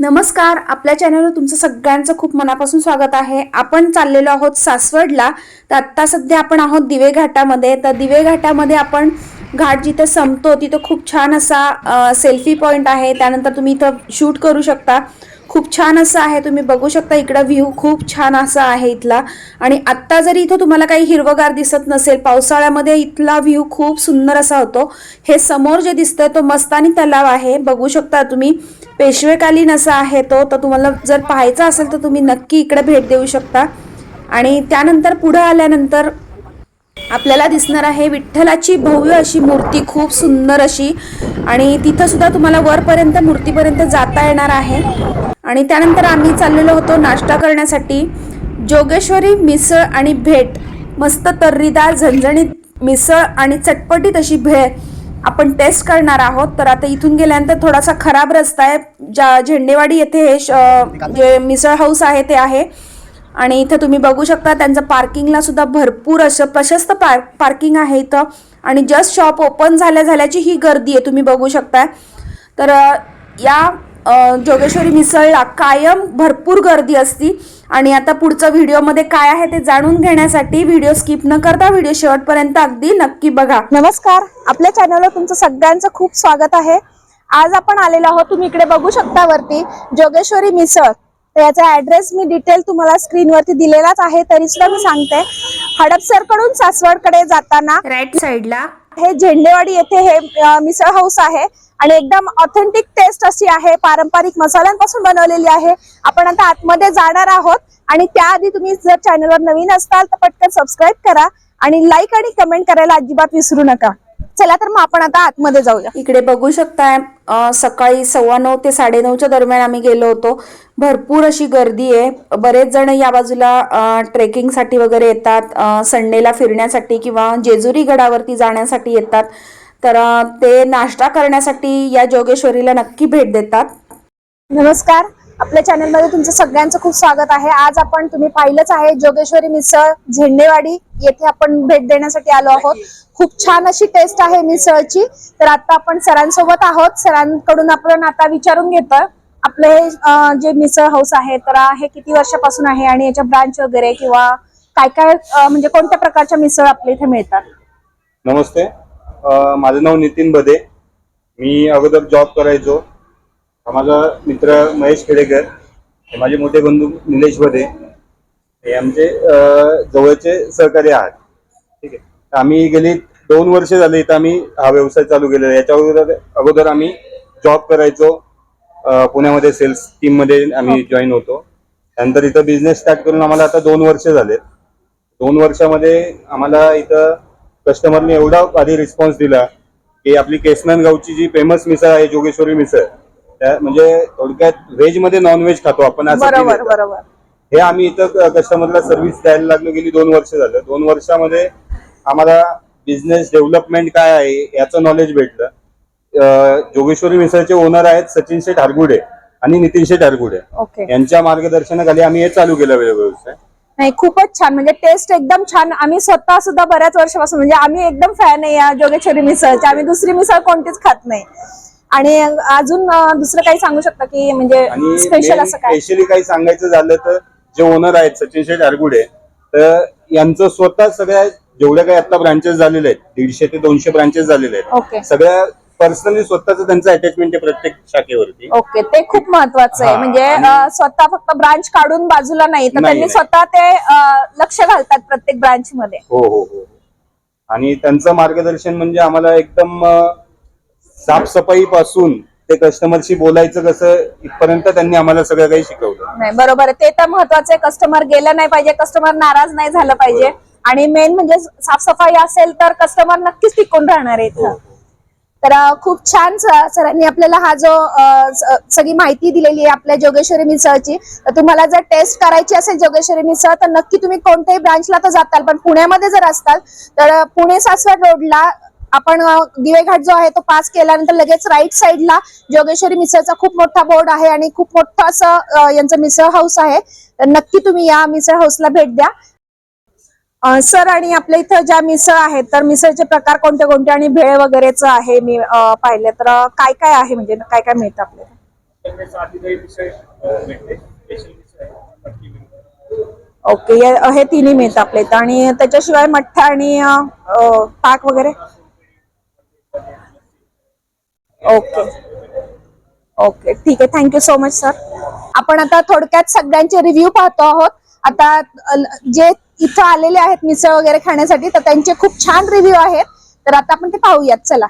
नमस्कार आपल्या चॅनलवर तुमचं सगळ्यांचं खूप मनापासून स्वागत आहे. आपण चाललेलो आहोत सासवडला. तर आत्ता सध्या आपण आहोत दिवे घाटामध्ये तर दिवे घाटामध्ये आपण घाट जिथे संपतो तिथं खूप छान असा सेल्फी पॉईंट आहे. त्यानंतर तुम्ही इथं शूट करू शकता. खूप छान असं आहे. तुम्ही बघू शकता इकडं व्ह्यू खूप छान असा आहे इथला. आणि आत्ता जरी इथं तुम्हाला काही हिरवगार दिसत नसेल पावसाळ्यामध्ये इथला व्ह्यू खूप सुंदर असा होतो. हे समोर जे दिसतंय तो मस्तानी तलाव आहे. बघू शकता तुम्ही पेशवेकालीन असा आहे तो. तर तुम्हाला जर पाहायचा असेल तर तुम्ही नक्की इकडे भेट देऊ शकता. आणि त्यानंतर पुढं आल्यानंतर आपल्याला दिसणार आहे विठ्ठलाची भव्य अशी मूर्ती खूप सुंदर अशी. आणि तिथं सुद्धा तुम्हाला वरपर्यंत मूर्तीपर्यंत जाता येणार आहे. आणि त्यानंतर आम्ही चाललेलो होतो नाश्ता करण्यासाठी. जोगेश्वरी मिसळ आणि भेट. मस्त तर्रीदार झणझणीत मिसळ आणि चटपटीत अशी भेळ आपण टेस्ट करणार आहोत. तर आता इथून गेल्यानंतर थोडासा खराब रस्ता आहे. ज्या झेंडेवाडी येथे हे श- जे मिसळ हाऊस आहे ते आहे. आणि इथं तुम्ही बघू शकता त्यांचं पार्किंगला सुद्धा भरपूर असं प्रशस्त पार्क पार्किंग आहे इथं. आणि जस्ट शॉप ओपन झाल्या झाल्याची ही गर्दी आहे. तुम्ही बघू शकता तर या जोगेश्वरी मिसळला. कायम भरपूर गर्दी असती. आणि आता पुढचं व्हिडिओमध्ये काय आहे ते जाणून घेण्यासाठी व्हिडिओ स्किप न करता व्हिडिओ शेवटपर्यंत अगदी नक्की बघा. नमस्कार. आपल्या चॅनलवर तुमचं सगळ्यांचं खूप स्वागत आहे. आज आपण आलेलो आहोत तुम्ही इकडे बघू शकता वरती जोगेश्वरी मिसळ. तर याचा ऍड्रेस मी डिटेल तुम्हाला स्क्रीनवरती दिलेलाच आहे तरी सुद्धा मी सांगते. हडपसरकडून सासवडकडे जाताना राईट साईडला हे झेंडेवाडी येथे हे मिसळ हाऊस आहे. आणि एकदम ऑथेंटिक टेस्ट अशी आहे. पारंपरिक मसाल्यांपासून बनवलेली आहे. आपण आता आतमध्ये जाणार आहोत. आणि त्याआधी तुम्ही जर चॅनलवर नवीन असताल तर पटकन सबस्क्राईब करा. आणि लाईक आणि कमेंट करायला अजिबात विसरू नका. चला तर मग आपण आता आतमध्ये जाऊया. इकडे बघू शकताय सकाळी सव्वा नऊ ते साडेनऊच्या दरम्यान आम्ही गेलो होतो. भरपूर अशी गर्दी आहे. बरेच जण या बाजूला ट्रेकिंगसाठी वगैरे येतात संडेला फिरण्यासाठी किंवा जेजुरी गडावरती जाण्यासाठी येतात. तर ते नाश्ता करण्यासाठी या जोगेश्वरीला नक्की भेट देतात. नमस्कार. आपल्या चॅनलमध्ये तुमचं सगळ्यांचं खूप स्वागत आहे. आज आपण तुम्ही पाहिलंच आहे जोगेश्वरी मिसळ झेंडेवाडी येथे आपण भेट देण्यासाठी आलो आहोत. खूप छान अशी टेस्ट आहे मिसळची. तर आता आपण सरांसोबत आहोत. सरांकडून आपण आता विचारून घेतो आपलं हे जे मिसळ हाऊस आहे तर हे किती वर्षापासून आहे आणि याच्या ब्रांच वगैरे किंवा काय काय म्हणजे कोणत्या प्रकारच्या मिसळ आपल्या इथे मिळतात? नमस्ते. माझं नाव नितीन बदे. मी अगोदर जॉब करायचो. हा माझा मित्र महेश खेडेकर हे माझे मोठे बंधू निलेश बदे हे आमचे जवळचे सहकारी आहात. ठीक आहे. तर आम्ही गेली दोन वर्ष झाले इथं आम्ही हा व्यवसाय चालू केलेला याच्या अगोदर अगोदर आम्ही जॉब करायचो पुण्यामध्ये सेल्स टीममध्ये आम्ही जॉईन होतो. त्यानंतर इथं बिझनेस स्टार्ट करून आम्हाला आता दोन वर्ष झालेत दोन वर्षामध्ये आम्हाला इथं कस्टमरने एवढा भारी रिस्पॉन्स दिला की आपली केसनन गावची जी फेमस मिसळ आहे जोगेश्वरी मिसळ त्या म्हणजे थोडक्यात व्हेजमध्ये नॉन व्हेज खातो आपण असं बरोबर हे आम्ही इथं कस्टमरला सर्व्हिस द्यायला लागलो गेली दोन वर्ष झालं. दोन वर्षामध्ये आम्हाला बिझनेस डेव्हलपमेंट काय आहे याचं नॉलेज भेटलं. अं, जोगेश्वरी मिसळचे ओनर आहेत सचिन शेठ हरगुडे आणि नितीन शेठ हरगुडे. ओके यांच्या मार्गदर्शनाखाली आम्ही हे चालू केलं व्यवसाय नाही खूपच छान. म्हणजे टेस्ट एकदम छान. आम्ही स्वतः सुद्धा बऱ्याच वर्षापासून म्हणजे आम्ही एकदम फॅन आहे या जोगेश्वरी मिसळचे. आम्ही दुसरी मिसळ कोणतीच खात नाही. आणि अजून दुसरं काही सांगू शकता की म्हणजे स्पेशल असं काय? स्पेशली काही सांगायचं झालं तर जे ओनर आहेत सचिन शेठ आरगुडे तर यांचं स्वतः सगळ्या जेवढ्या काही आता ब्रांचेस झालेले आहेत दीडशे ते दोनशे ब्रांचेस झालेले. आहेत सगळ्या पर्सनली स्वतःच त्यांचं अटॅचमेंट आहे प्रत्येक शाखेवरती. ओके ते खूप महत्वाचं आहे. म्हणजे स्वतः फक्त ब्रांच काढून बाजूला नाही तर त्यांनी. स्वतः ते लक्ष घालतात प्रत्येक ब्रांच मध्ये. हो हो हो. आणि त्यांचं मार्गदर्शन म्हणजे आम्हाला एकदम साफसफाई पासून ते कस्टमरशी बोलायचं कसं इथपर्यंत त्यांनी आम्हाला सगळं काही शिकवलं. नाही बरोबर आहे. ते तर महत्वाचं आहे. कस्टमर गेलं नाही पाहिजे कस्टमर नाराज नाही झालं पाहिजे. आणि मेन म्हणजे साफसफाई असेल तर कस्टमर नक्कीच टिकून राहणार आहे इथं. तर अं, खूप छान सरांनी आपल्याला हा जो सगळी माहिती दिलेली आहे आपल्या जोगेश्वरी मिसळची तर तुम्हाला जर टेस्ट करायची असेल जोगेश्वरी मिसळ तर नक्की तुम्ही कोणत्याही ब्रांचला तर जाताल. पण पुण्यामध्ये जर असताल तर पुणे सासवड रोडला आपण दिवेघाट जो आहे तो पास केल्यानंतर लगेच राईट साईडला जोगेश्वरी मिसळचा खूप मोठा बोर्ड आहे आणि खूप मोठं असं यांचं मिसळ हाऊस आहे. तर नक्की तुम्ही या मिसळ हाऊसला भेट द्या. सर आणि आपल्या इथं ज्या मिसळ आहेत तर मिसळचे प्रकार कोणते कोणते आणि भेळ वगैरेच आहे मी पाहिले पाहिलं. तर काय काय आहे म्हणजे काय काय मिळतं आपल्याला? ओके हे तिन्ही मिळतं आपल्या इथं. आणि त्याच्याशिवाय मठ्ठा आणि पाक ताक वगैरे? ओके. ओके. ठीक आहे. थँक्यू सो मच सर आपण आता थोडक्यात सगळ्यांचे रिव्ह्यू पाहतो आहोत. आता जे इथं आलेले आहेत मिसळ वगैरे खाण्यासाठी तर त्यांचे खूप छान रिव्ह्यू आहेत. तर आता आपण ते पाहूयात. चला.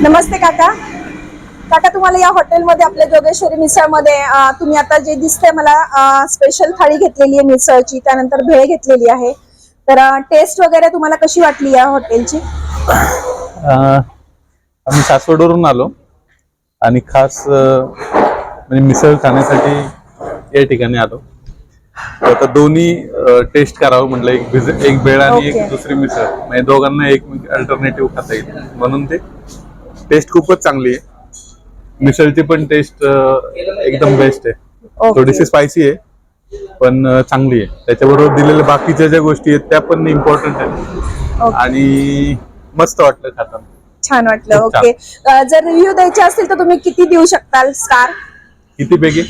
नमस्ते काका. काका तुम्हाला या हॉटेलमध्ये आपल्या जोगेश्वरी मिसळमध्ये तुम्ही आता जे दिसतंय मला स्पेशल थाळी घेतलेली आहे मिसळची त्यानंतर भेळ घेतलेली आहे. तर टेस्ट वगैरे तुम्हाला कशी वाटली या हॉटेलची आम्ही सासवडवरून आलो आणि खास म्हणजे मिसळ खाण्यासाठी या ठिकाणी आलो. तर आता दोन्ही टेस्ट करावं म्हटलं एक भिज- एक बेळ आणि. एक दुसरी मिसळ. म्हणजे दोघांना एक अल्टरनेटिव्ह खाता येईल म्हणून ते टेस्ट खूपच चांगली आहे. मिसळची पण टेस्ट एकदम बेस्ट आहे. थोडीशी स्पायसी आहे पण चांगली आहे. त्याच्याबरोबर दिलेल्या बाकीच्या ज्या गोष्टी आहेत त्या पण इम्पॉर्टंट आहेत. आणि मस्त वाटलं खाताना. छान वाटलं खूप छान. ओके अं, जर रिव्ह्यू द्यायचे असतील तर तुम्ही किती देऊ शकताल स्टार किती पैकी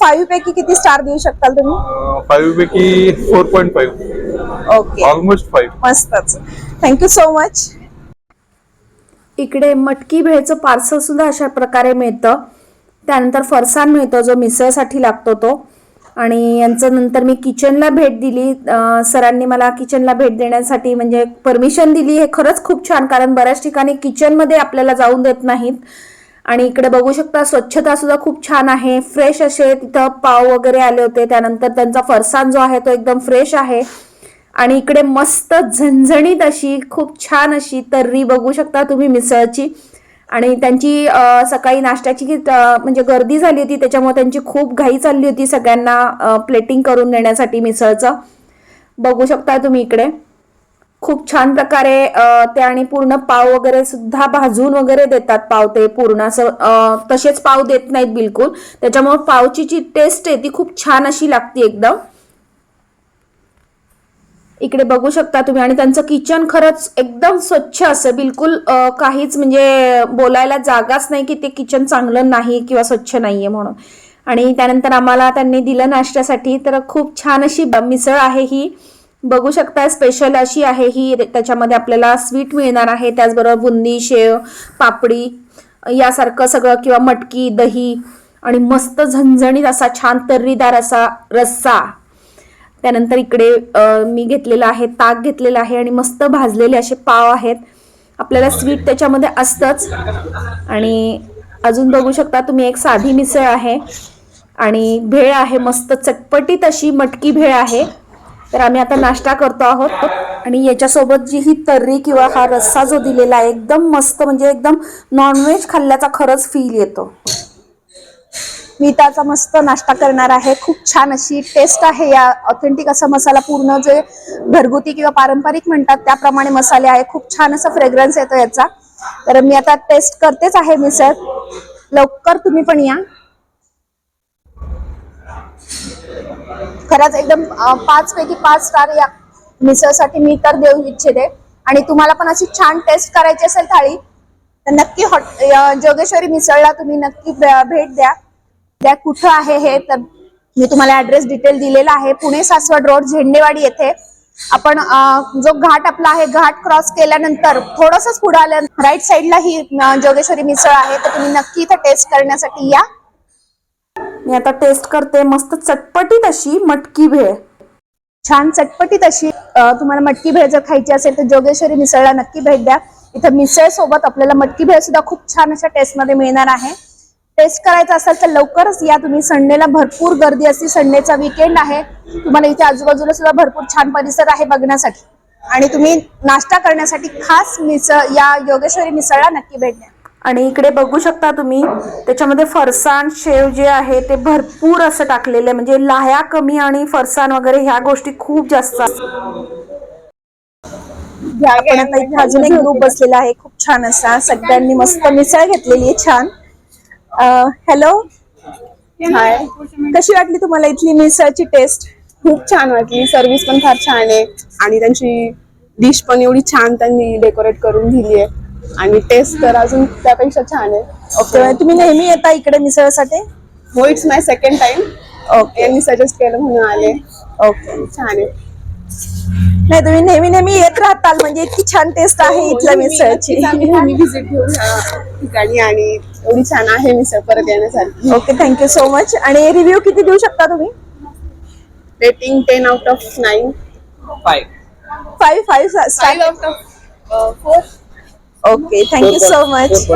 फाईव्ह पैकी किती स्टार देऊ शकताल तुम्ही? फाईव्ह पैकी four point five okay almost five मस्तच. थँक्यू सो मच इकडे मटकी भेळचं पार्सल सुद्धा अशा प्रकारे मिळतं. त्यानंतर फरसाण मिळतो जो मिसळसाठी लागतो तो. आणि यांचं नंतर मी किचनला भेट दिली. सरांनी मला किचनला भेट देण्यासाठी म्हणजे परमिशन दिली. हे खरंच खूप छान कारण बऱ्याच ठिकाणी किचनमध्ये आपल्याला जाऊन देत नाहीत. आणि इकडे बघू शकता स्वच्छता सुद्धा खूप छान आहे. फ्रेश असे तिथं पाव वगैरे आले होते. त्यानंतर त्यांचा फरसाण जो आहे तो एकदम फ्रेश आहे. आणि इकडे मस्त झणझणीत अशी खूप छान अशी तर्री बघू शकता तुम्ही मिसळची. आणि त्यांची सकाळी नाश्त्याची म्हणजे गर्दी झाली होती त्याच्यामुळे त्यांची खूप घाई चालली होती सगळ्यांना प्लेटिंग करून देण्यासाठी मिसळचं. बघू शकता तुम्ही इकडे. खूप छान प्रकारे ते आणि पूर्ण पाव वगैरे सुद्धा भाजून वगैरे देतात पाव ते पूर्ण. असं तसेच पाव देत नाहीत बिलकुल. त्याच्यामुळे पावची जी टेस्ट आहे ती खूप छान अशी लागते एकदम. इकडे बघू शकता तुम्ही. आणि त्यांचं किचन खरंच एकदम स्वच्छ असं बिलकुल काहीच म्हणजे बोलायला जागाच नाही की ते किचन चांगलं नाही किंवा स्वच्छ नाही आहे म्हणून. आणि त्यानंतर आम्हाला त्यांनी दिलं नाश्त्यासाठी. तर खूप छान अशी ब- मिसळ आहे ही. बघू शकता स्पेशल अशी आहे ही. त्याच्यामध्ये आपल्याला स्वीट मिळणार आहे. त्याचबरोबर बुंदी शेव पापडी यासारखं सगळं किंवा मटकी दही आणि मस्त झणझणीत असा छान तर्रीदार असा रस्सा. त्यानंतर इकडे मी घेतलेला आहे ताक घेतलेलं आहे आणि मस्त भाजलेले असे पाव आहेत. आपल्याला स्वीट त्याच्यामध्ये असतंच. आणि अजून बघू शकता तुम्ही एक साधी मिसळ आहे. आणि भेळ आहे मस्त चटपटीत अशी मटकी भेळ आहे. तर आम्ही आता नाश्ता करतो आहोत. आणि याच्यासोबत जी ही तर्री किंवा हा रस्सा जो दिलेला आहे एकदम मस्त म्हणजे एकदम नॉनव्हेज खाल्ल्याचा खरंच फील येतो. मी त्याचा मस्त नाश्ता करणार आहे. खूप छान अशी टेस्ट आहे या ऑथेंटिक असा मसाला. पूर्ण जे घरगुती किंवा पारंपरिक म्हणतात त्याप्रमाणे मसाले आहे. खूप छान असा फ्रेग्रन्स येतो याचा. तर मी आता टेस्ट करतेच आहे मिसळ लवकर तुम्ही पण या. खरंच एकदम पाच पैकी पाच स्टार या मिसळसाठी मी तर देऊ इच्छिते. आणि तुम्हाला पण अशी छान टेस्ट करायची असेल थाळी तर नक्की हॉट जोगेश्वरी मिसळला तुम्ही. नक्की भेट द्या. द्या कुठं आहे हे तर मी तुम्हाला ऍड्रेस डिटेल दिलेला आहे. पुणे सासवड रोड झेंडेवाडी येथे. आपण जो घाट आपला आहे घाट क्रॉस केल्यानंतर थोडंसंच पुढे आल्या राईट साईडला ही जोगेश्वरी मिसळ आहे. तर तुम्ही नक्की इथं टेस्ट करण्यासाठी या. मी आता टेस्ट करते. मस्त चटपटीत अशी मटकी भेळ. छान चटपटीत अशी तुम्हाला मटकी भेळ जर खायची असेल तर जोगेश्वरी मिसळला नक्की भेट द्या. इथं मिसळ सोबत आपल्याला मटकी भेळ सुद्धा खूप छान अशा टेस्टमध्ये मिळणार आहे. टेस्ट करायचं असेल तर लवकरच या तुम्ही संडेला भरपूर गर्दी असते. संडेचा विकेंड आहे. तुम्हाला इथे आजूबाजूला सुद्धा भरपूर छान परिसर आहे बघण्यासाठी. आणि तुम्ही नाश्ता करण्यासाठी खास मिसळ या योगेश्वरी मिसळला नक्की भेट द्या. आणि इकडे बघू शकता तुम्ही त्याच्यामध्ये फरसाण शेव जे आहे ते भरपूर असं टाकलेलं आहे. म्हणजे लाह्या कमी आणि फरसाण वगैरे ह्या गोष्टी खूप जास्त असतात. आपण आता इथे अजून एक ग्रुप बसलेला आहे. खूप छान असा. सगळ्यांनी मस्त मिसळ घेतलेली आहे छान. हॅलो हाय कशी वाटली तुम्हाला इथली मिसळची टेस्ट खूप छान वाटली. सर्व्हिस पण फार छान आहे. आणि त्यांची डिश पण एवढी छान त्यांनी डेकोरेट करून दिली आहे. आणि टेस्ट तर अजून त्यापेक्षा छान आहे. ओके तुम्ही नेहमी येता इकडे मिसळसाठी? हो it's my second time okay यांनी सजेस्ट केलं म्हणून आले. ओके छान आहे. नाही तुम्ही नेहमी नेहमी येत राहताल म्हणजे इतकी छान टेस्ट आहे हो, इथल्या नेहमी- मिसळची. व्हिजिट घेऊ ठिकाणी आणि एवढी छान आहे मिसळ परत येण्यासारखी. Okay thank you so much आणि रिव्ह्यू किती देऊ शकता तुम्ही? Rating ten out of nine five five five out of four okay thank you so much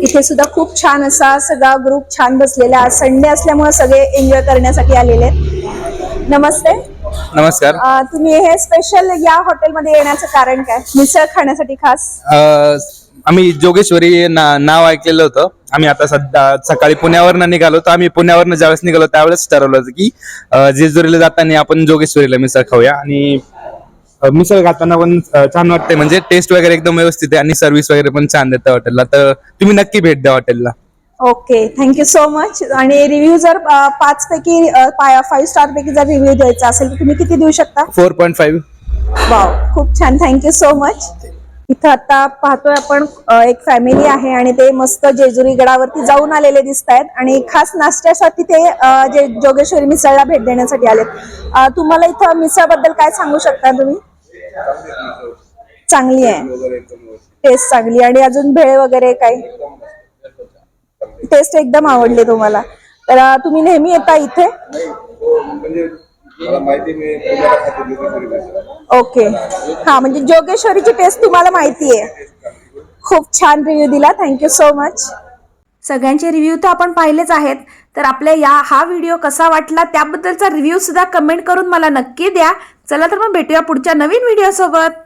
इथे सुद्धा खूप छान असा सगळा ग्रुप छान बसलेला. आहे संडे असल्यामुळे सगळे एन्जॉय करण्यासाठी आलेले आहेत. नमस्ते. नमस्कार. अं, तुम्ही हे स्पेशल या हॉटेलमध्ये येण्याचं कारण काय? मिसळ खाण्यासाठी खास? अ, आम्ही जोगेश्वरी ना, नाव ऐकलेलं होतं. आम्ही आता सध्या सकाळी पुण्यावरनं निघालो तर आम्ही पुण्यावरनं ज्यावेळेस निघालो त्यावेळेस ठरवलं होतं की अ, जेजुरीला जाताना आपण जोगेश्वरीला मिसळ खाऊया. आणि अ, मिसळ खाताना पण अ, छान वाटते म्हणजे टेस्ट वगैरे एकदम व्यवस्थित आहे आणि सर्व्हिस वगैरे पण छान देतं हॉटेलला तर तुम्ही नक्की भेट द्या हॉटेलला okay thank you so much आणि रिव्ह्यू जर पाच पैकी फाईव्ह स्टार पैकी जर रिव्ह्यू द्यायचा असेल तर तुम्ही किती देऊ शकता? फोर पॉईंट फाईव्ह वाव खूप छान. थँक्यू सो मच इथं आता पाहतोय आपण एक फॅमिली आहे आणि ते मस्त जेजुरी गडावरती जाऊन आलेले दिसत आहेत. आणि खास नाश्त्यासाठी ते जे जोगेश्वरी मिसळला भेट देण्यासाठी आलेत. तुम्हाला इथं मिसळबद्दल काय सांगू शकता तुम्ही? चांगली आहे. टेस्ट चांगली आणि अजून भेळ वगैरे काय? टेस्ट एकदम आवडली तुम्हाला. तर तुम्ही नेहमी येता इथे? ओके. हा म्हणजे जोगेश्वरीची टेस्ट तुम्हाला माहिती आहे. खूप छान रिव्ह्यू दिला. थँक्यू सो मच सगळ्यांचे रिव्ह्यू तर आपण पाहिलेच आहेत. तर आपल्या या हा व्हिडिओ कसा वाटला त्याबद्दलचा रिव्ह्यू सुद्धा कमेंट करून मला नक्की द्या. चला तर मग भेटूया पुढच्या नवीन व्हिडिओ सोबत.